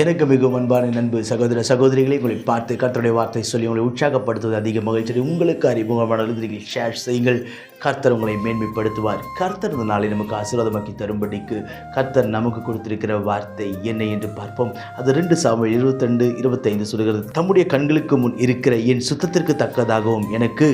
எனக்கு மிகவும் அன்பான நண்பு சகோதர சகோதரிகளை உங்களை பார்த்து கர்த்தருடைய வார்த்தை சொல்லி உங்களை உற்சாகப்படுத்துவது அதிக மகிழ்ச்சி உங்களுக்கு அறிமுகமான ஷேர் செய்யுங்கள். கர்த்தர் உங்களை மேன்மைப்படுத்துவார். கர்த்தர் இந்த நாளை நமக்கு ஆசீர்வாதமாக்கி தரும்படிக்கு கர்த்தர் நமக்கு கொடுத்திருக்கிற வார்த்தை என்ன என்று பார்ப்போம். அது ரெண்டு சாமல் இருபத்தெண்டு இருபத்தைந்து சொல்கிறது தம்முடைய கண்களுக்கு முன் இருக்கிற என் சுத்தத்திற்கு தக்கதாகவும் எனக்கு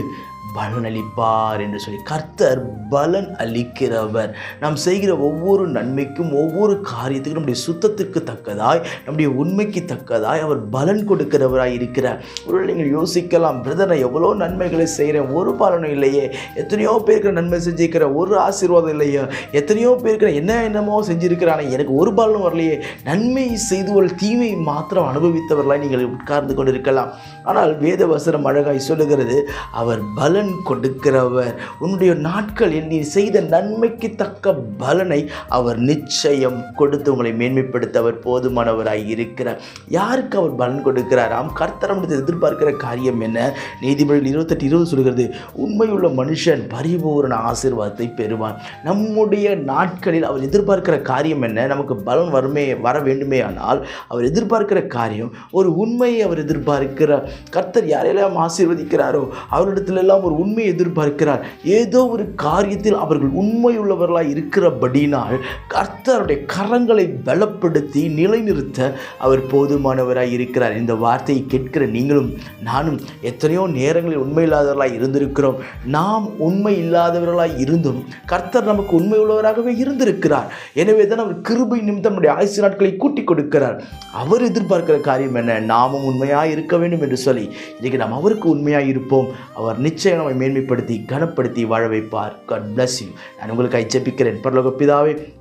பலன் அளிப்பார் என்று சொல்லி கர்த்தர் பலன் அளிக்கிறவர். நாம் செய்கிற ஒவ்வொரு நன்மைக்கும் ஒவ்வொரு காரியத்துக்கும் நம்முடைய சுத்தத்திற்கு தக்கதாய் நம்முடைய உண்மைக்கு தக்கதாய் அவர் பலன் கொடுக்கிறவராய் இருக்கிறார். ஒரு நீங்கள் யோசிக்கலாம் பிரதர் நான் எவ்வளோ நன்மைகளை செய்கிறேன் ஒரு பலனும் இல்லையே. எத்தனையோ பேருக்கு நன்மை செஞ்சிருக்கிறேன் ஒரு ஆசீர்வாதம் இல்லையோ. எத்தனையோ பேருக்கு என்ன என்னமோ செஞ்சிருக்கிறானே எனக்கு ஒரு பலனும் வரலையே. நன்மை செய்து ஒரு தீமை மாத்திரம் அனுபவித்தவர்களாய் நீங்கள் உட்கார்ந்து கொண்டிருக்கலாம். ஆனால் வேத வசனம் அழகாய் சொல்லுகிறது அவர் பலன் பலன் கொடுக்கிறவர். உன்னுடைய நாட்களில் நீ செய்த நன்மைக்கு தக்க பலனை அவர் நிச்சயம் கொடுத்து உங்களை மேன்மைப்படுத்த அவர் போதுமானவராய் இருக்கிறார். யாருக்கு அவர் பலன் கொடுக்கிறாராம் கர்த்தரமிடத்தில் எதிர்பார்க்கிற காரியம் என்ன? நீதிபதி இருபத்தெட்டு இருபது சொல்கிறது உண்மையுள்ள மனுஷன் பரிபூரண ஆசீர்வாதத்தை பெறுவான். நம்முடைய நாட்களில் அவர் எதிர்பார்க்கிற காரியம் என்ன? நமக்கு பலன் வருமே வர வேண்டுமே ஆனால் அவர் எதிர்பார்க்கிற காரியம் ஒரு உண்மையை அவர் எதிர்பார்க்கிறார். கர்த்தர் யாரையெல்லாம் ஆசீர்வதிக்கிறாரோ அவரிடத்துலெல்லாம் ஒரு உண்மையை எதிர்பார்க்கிறார். ஏதோ ஒரு காரியத்தில் அவர்கள் உண்மையுள்ளவர்களாக இருக்கிறபடினால் கர்த்தருடைய கரங்களை பலப்படுத்தி நிலைநிறுத்த அவர் போதுமானவராக இருக்கிறார். இந்த வார்த்தையை கேட்கிற நீங்களும் நானும் எத்தனையோ நேரங்களில் உண்மையில்லாதவர்களாக இருந்திருக்கிறோம். நாம் உண்மை இல்லாதவர்களாக இருந்தும் கர்த்தர் நமக்கு உண்மையுள்ளவராகவே இருந்திருக்கிறார். எனவே தான் அவர் கிருபை நிமித்தம் நம்முடைய ஆயுசு நாட்களை கூட்டிக் கொடுக்கிறார். அவர் எதிர்பார்க்கிற காரியம் என்ன? நாமும் உண்மையாக இருக்க வேண்டும் என்று சொல்லி இன்றைக்கு நாம் அவருக்கு உண்மையாக இருப்போம். அவர் நிச்சயம் நம்மை மேன்மைப்படுத்தி கனப்படுத்தி வாழ வைப்பார். காட் பிளஸ் யூ நான் உங்களுக்கு ஜெபிக்கிறேன். பரலோக பிதாவே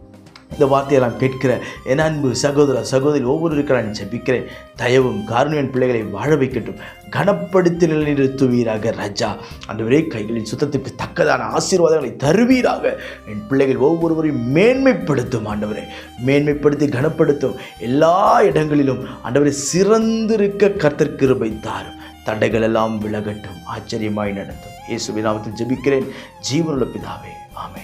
இந்த வார்த்தையெல்லாம் கேட்கிற என் அன்பு சகோதர சகோதரி ஒவ்வொருவருக்கும் நான் ஜபிக்கிறேன். தயவும் என் பிள்ளைகளை வாழ வைக்கட்டும். கனப்படுத்தி நிலைநிறுத்துவீராக ராஜா. ஒரே கைகளின் சுத்தத்துக்கு தக்கதான ஆசீர்வாதங்களை தருவீராக. என் பிள்ளைகள் ஒவ்வொருவரையும் மேன்மைப்படுத்தும் ஆண்டவரை. மேன்மைப்படுத்தி கனப்படுத்தும் எல்லா இடங்களிலும் ஆண்டவரை சிறந்திருக்க கர்த்தர் கிருபை தாரும். தடைகள் எல்லாம் விலகட்டும் ஆச்சரியமாய் நடத்தும். இயேசுவின் நாமத்தில் ஜெபிக்கிறேன். ஜீவனுள்ள பிதாவே ஆமே